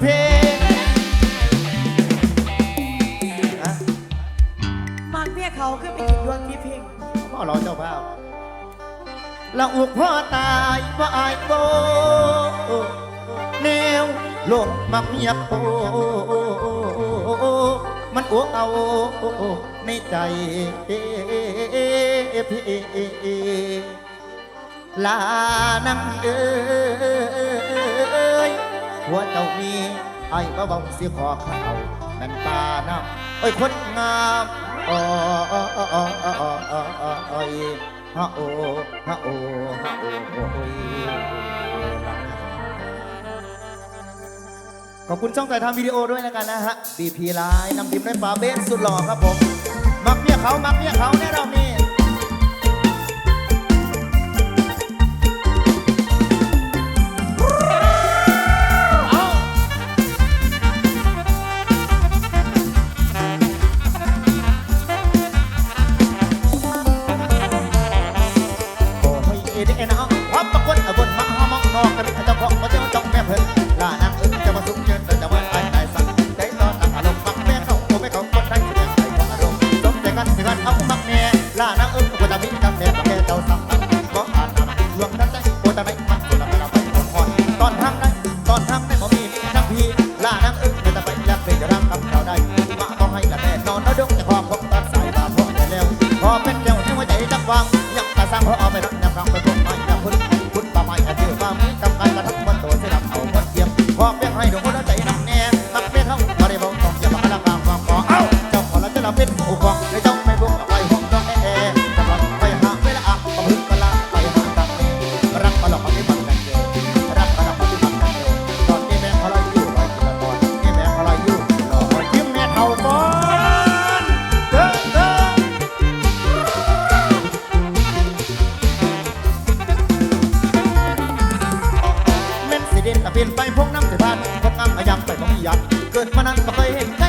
เพลงมักเมียเขาขึ้นไปกินดวงที่เพลงพ่อรอเจ้าภาพละอุกพ่อตายพ่าอายโบแนวลงมาเมียโปมันอ้วกเอาในใจพี่ลานังเอ้ย หัวเจ้านี้ไอ้บ่าเสียขอข้าวนั่นตาน้ำเอ้ยคนงามอ๋ออ๋ออ๋ออ๋ออ๋ออ๋อฮะโอฮะโอฮะโอโอ้ยขอบคุณช่องถ่ายทำวิดีโอด้วยนะกันนะฮะบีพีไลน์นำทีมด้วยปาเบสสุดหล่อครับผม มักเนี่ยเขา มักเนี่ยเขาแน่นอนนี่ เปลี่ยนไปพงน้ำแต่บ้านพงงามพยายามไปบพงยากเกิดมานั้นก็เคยเห็น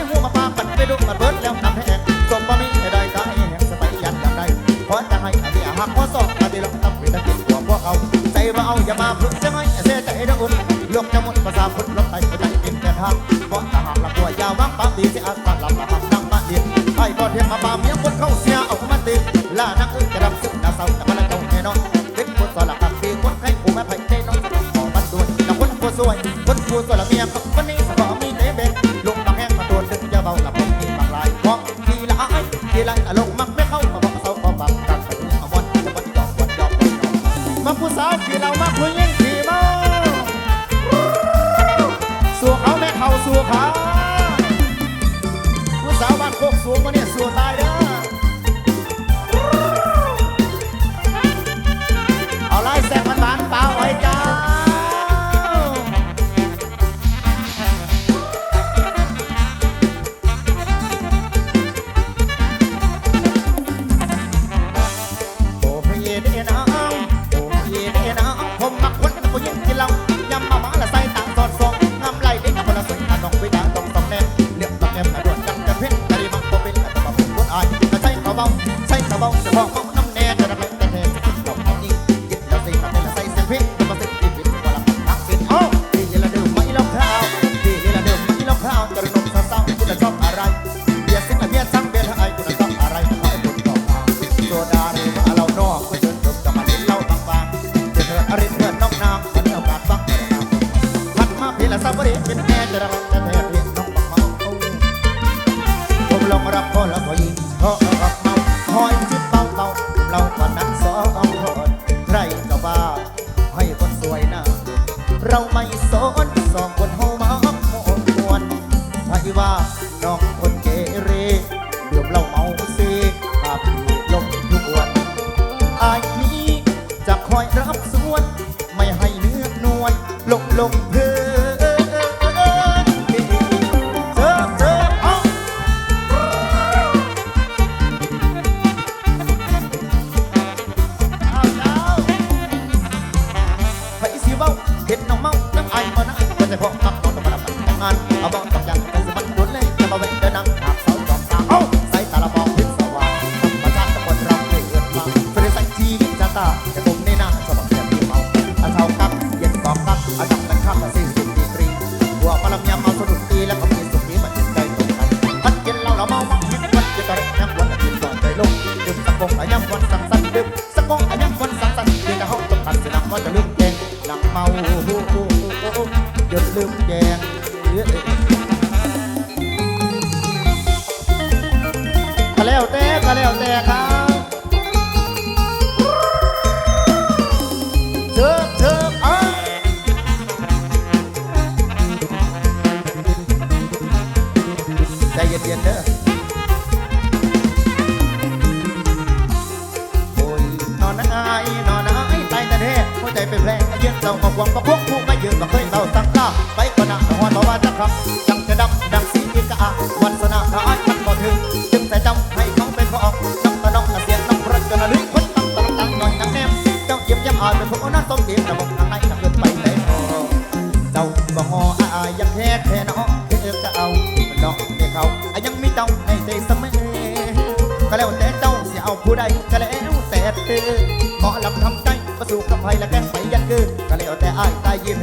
เห็นน้องเมาน้ำไอมานะก็จะพอ เย็นๆเด้อโอ้ยนอนนายนอนนายตายแต่แท้หัวใจเป็นแผลเย็นเศร้ากับหวังประคบ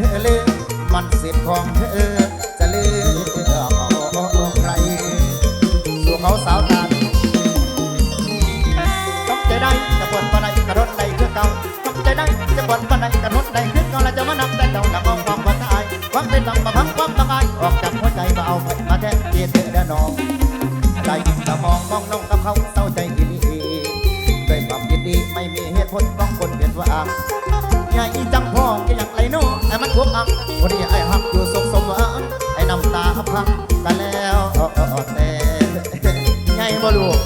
เธอเลยมันเสียของเธอ จะเลือกใครสู่เขาสาวตาต้องใจได้จะปวดปานใดกระรดใดคือเก่าต้องใจได้จะปวดปานใดกระรดใดคือเก่าแล้วจะมานับแต่เจ้าละมองความว่าตายความเป็นบังบังความบังอายออกจากหัวใจมาเอาไปมาแทนเกียรติเธอเด้อน้องได้ยินแต่มองมองน้องกับเขาเศร้าใจดีด้วยความยินดีไม่มีเหตุผลของคนเปลี่ยนว่า ก็ยังไอ้น่แต่มันทุกอังวันนี้ไอ้หักอยู่สมสมหวังไอ้น้ำตาพังกันแล้วเออเออเอแต่ไงบ่ลูก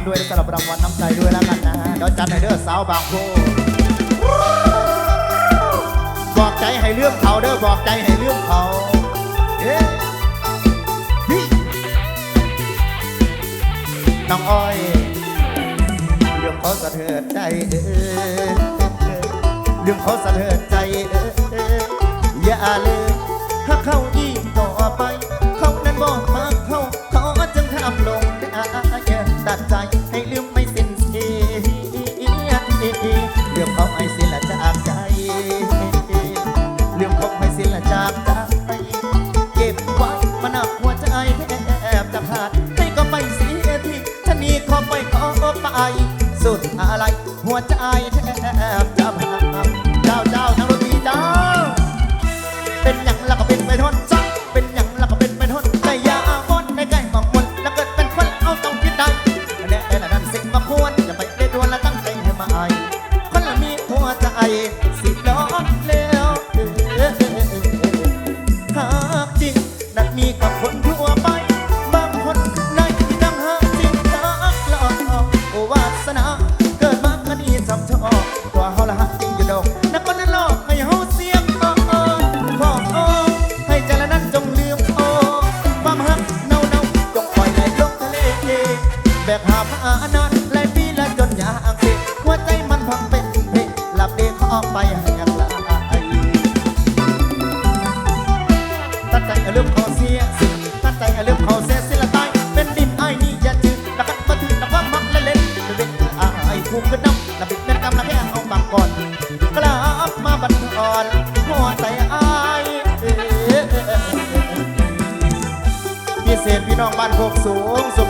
าวตาลด้วยสำหรับรางวัลน้ำใจด้วยแล้วกันนะฮะเดี๋ยวจัดให้เด้อสาวบางโพบอกใจให้เรื่องเขาเด้อบอกใจให้เรื่องเขาเอ๊ะฮิน้องอ้อยเรื่องเขาสะเทือนใจเออเรื่องเขาสะเทือนใจเอออย่าเลยถ้าเขายิ่งต่อไป ใจให้ลืมไม่สิ้นเสียเรื่องเขาไม่สิ้นละจากใจเรื่องเขาไม่สิ้นละจากใจเก็บไว้มานับหัวใจแทบจะขาดให้ก็ไปเสียทีฉันนี้ขอไปขอไปสุดอะไรหัวใจ บกหามอาอนานหลายปีแล้วจนอยากเสหัวใจมันพังเป็นเพหลับเด็กออกไป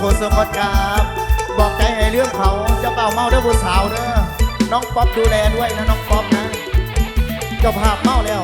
งสุโขสมดกราบบอกใจให้เรื่องเขาเจ้าเป่าเมาเด้อผู้สาวเด้อน้องป๊อปดูแลด้วยนะน้องป๊อปนะเจ้าภาพเมาแล้ว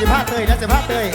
สิพาเตยนะสิพาเตย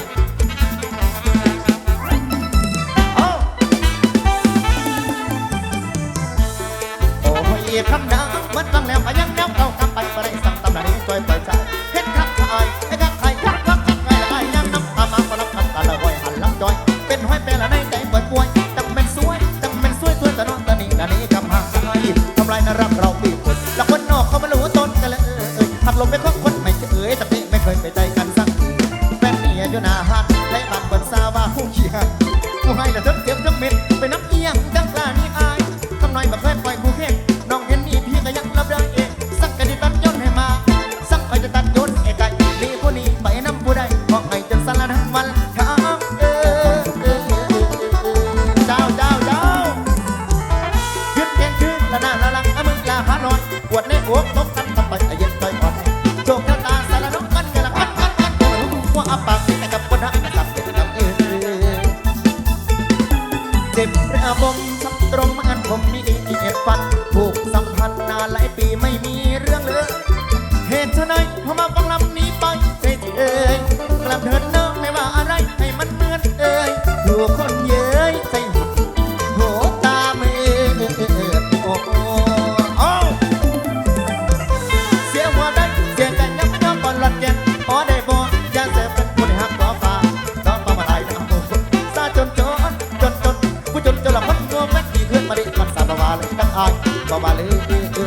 บ่ว่าลืม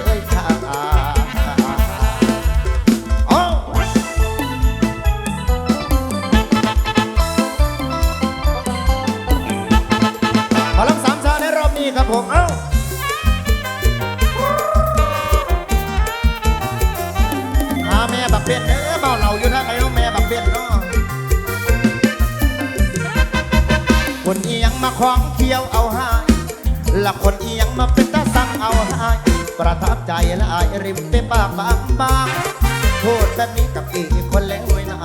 เอ้ยข้าพลังสามชาในรอบนี้ครับผม เอ้าหาแม่บักเปียนเนื้อเบาเหล่าอยู่ท่าไหนน้อแม่บักเปียนเนาะคนเอียงมาคล้องเคี้ยวเอาหายละคนเอียงมาเป็น เอาให้ประทับใจและายริมไปปากบางบางพูดแบบนี้กับอีกคนแล้วไว้นะ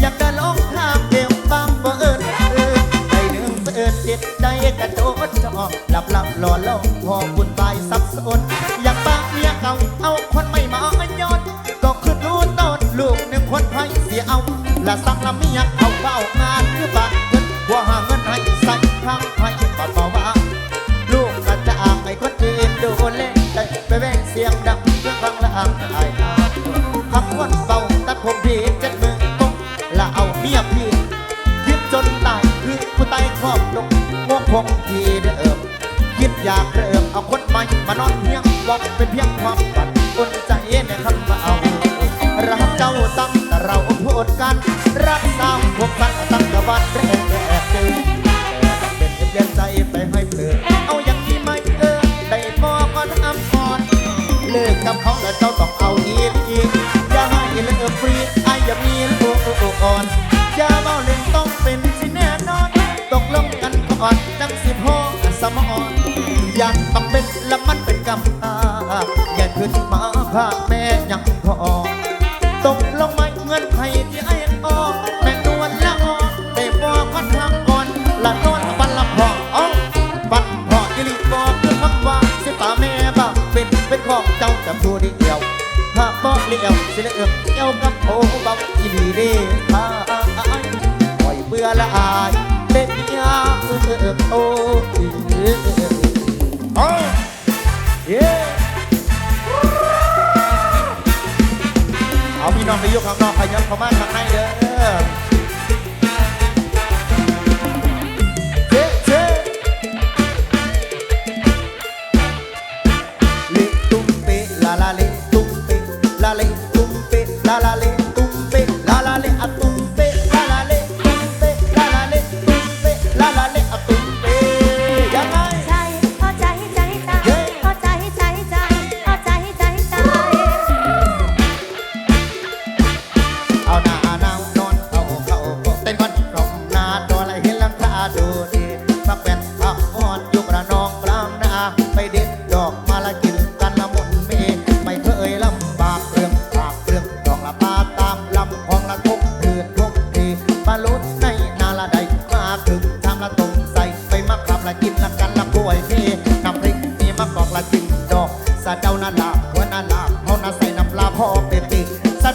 อยากจะลองทาเดี่ยวบางบ่เอิญเอิญใจหนึ่งเอิญจิตใจกระโดดจอหลับหลับหล่อหลงพอบุญบายสับสนอยากปากเมียเก่าเอาคนไม่มาอันยอดก็ขึ้รู้ต้นลูกหนึ่งคนให้เสียเอาละสั่งละเมียเอาเฝ้างานหรือปากเงินว่าหาเงินให้ใส่ทางให สียงดังเครื่องรังละอังไอ้อาคำวันเบาตัดผมพีเจ็ดมือตรงละเอาเมียพี่คิดจนตายคือผู้ตายครอบลงงวงคงทีเดิมคิดอยากเริ่มเอาคนใหม่มานอนเพียงบอกเป็นเพียงความฝันคนใจเนี่ยคำมาเอารักเจ้าตั้งแต่เราอดทนกันรักสาวพบกันตั้งแต่วันแรก อ่อนตั้งสิบห้อสมอ่อนยังบังเป็นละมันเป็นกำอาแย่ขึ้นมาพาแม่ยังพอตกลงไม่เงินไผ่ที่ไอ้ออแม่นวลละออกแต่บอกพัดทางก่อนละนอนปันละพออ้องปันพออีลีบอกคือคำว่าสิป่าแม่บ้าเป็นเป็นของเจ้าจำตัวดีเดียวหากบอกเลี้ยวสิละเอิบเอวกับโอ้บังอีลีเร่อายปล่อยเบื่อละอาย เอาพี่น้องไปยกข้างนอกขยับเขามาข้างในเด้อ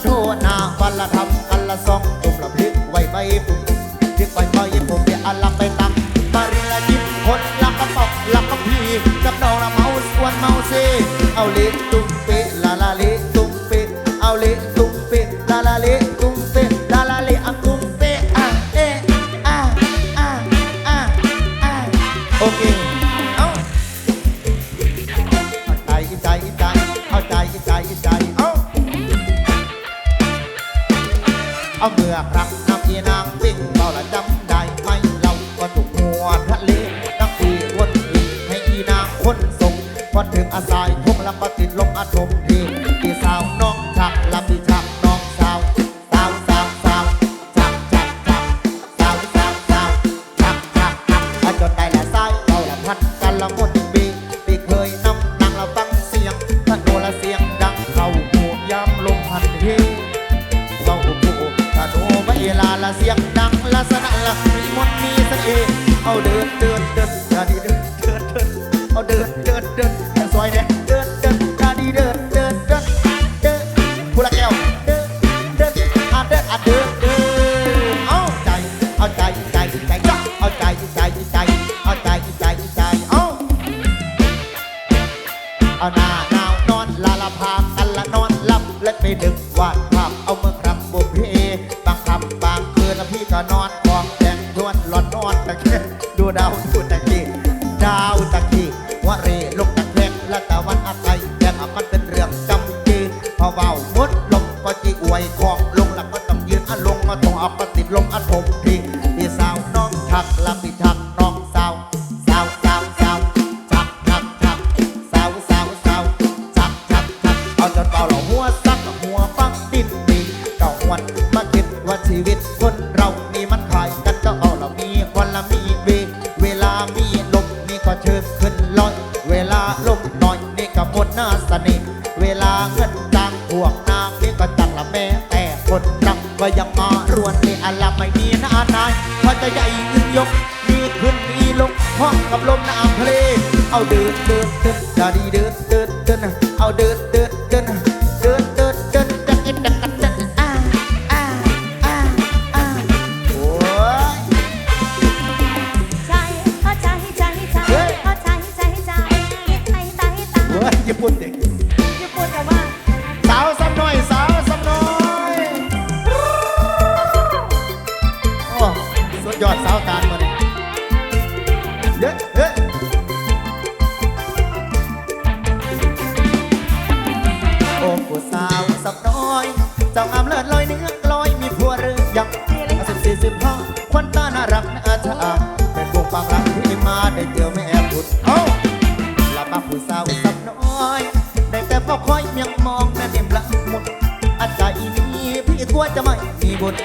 โทษนางวัลธรรม กุตะกีดาวตะกีวารีลูกตะแคกและตะวันอาไกแต่มันเป็นเรื่องจำกีพอเบาวมดลมก็จีอวยของลงแล้วก็ต้องยืนอันลงมาตรงอาก็ติดลมอันผมที เอาเดือดเดือดเดือด ที่กลัวจะไม่มีบุญ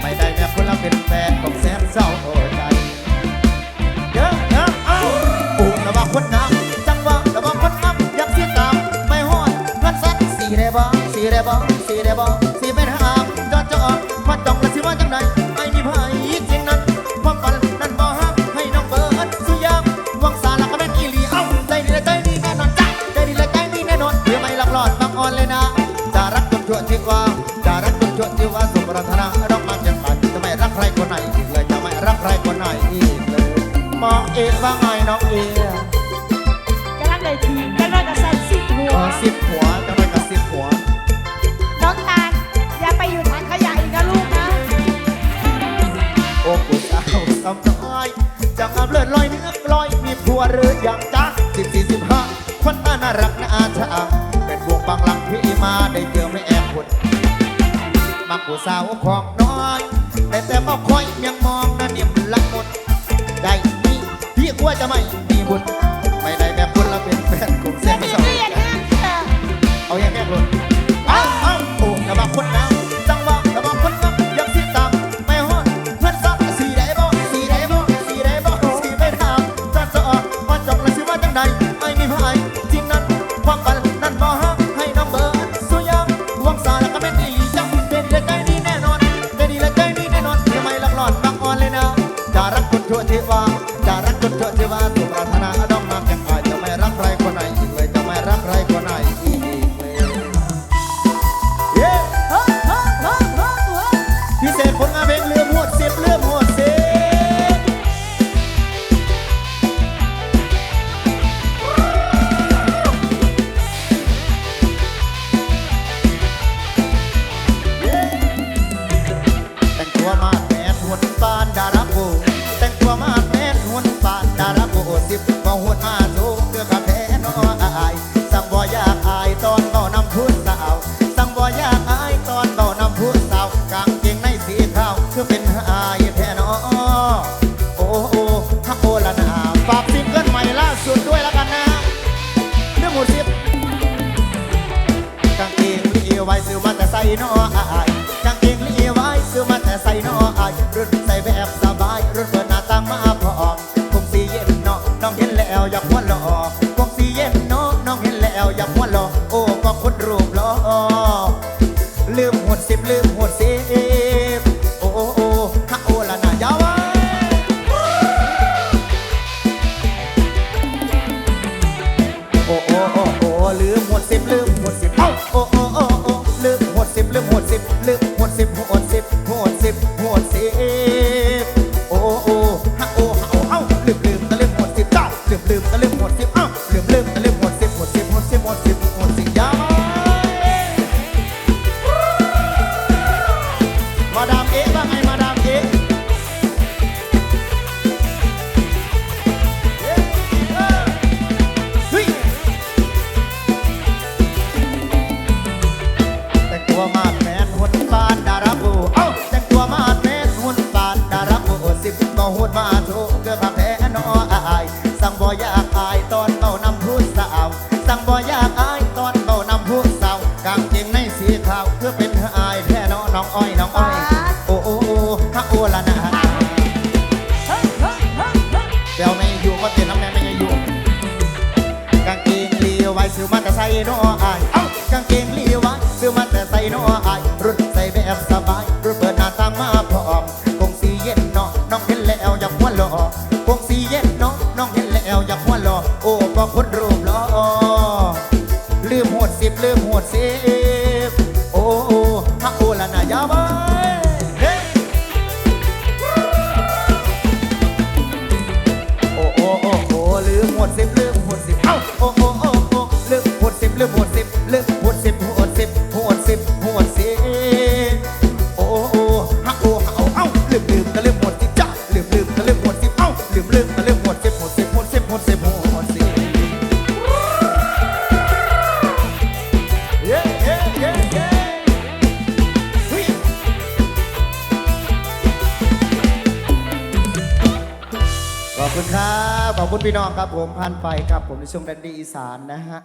ไม่ได้แม้คนเราเป็นแฟนของแสนเศร้าโอใจเด้อเด้อเอ้าปุ่มระวังคนน้ำจังหวะระวังคนน้ำอยากเสียตามไม่ห้อยเงินสักสี่เรบ้าสี่เรบ้าสี่เรบ้า เองว่าไงน้องเอกำลังเทีกำลังจะใส่สิบหัวอสิบหัวกำลังกับสิบหัว น้องตาอย่าไปอยู่ถังขยะอีกนะลูกนะอกูเจ้าสำน้อยจะขับเลือดลอยเนื้อลอยมีผัวหรือยังจ๊ะสิบสี่สิบห้าคนน่ารักน่าชะเป็นบวกบางหลังพี่มาได้เจอไม่แอบหุณมากูสาวของน้อย แต่แต่มาคอยยังมองน่าเนี่ยมันลักมดได้ ว่าจะไม่มีบุญไม่ได้แบบคุณเราเป็นแฟนกลุ่มเส้นไม่สองเอาอย่างแยกรถ ไว้ซื้อมาแต่ใส่นออายกางเกงลีไว้ซื้อมาแต่ใส่นออายรุ่นใส่แบบ นออายเอ้ากางเกงลีไว้ซื้อมาแต่ใส่น้ออายรุ่นใส่แบบสบายรุ่นเปิดหน้าตามาพร้อมคงสีเย็นเนอะน้องเห็นแล้วอยากหัวหล่อคงสีเย็นเนอะน้องเห็นแล้วอยากหัวหล่อโอ้ก็คนรู้ ผ่านไปครับผมในช่วงแดนดี้อีสานนะฮะ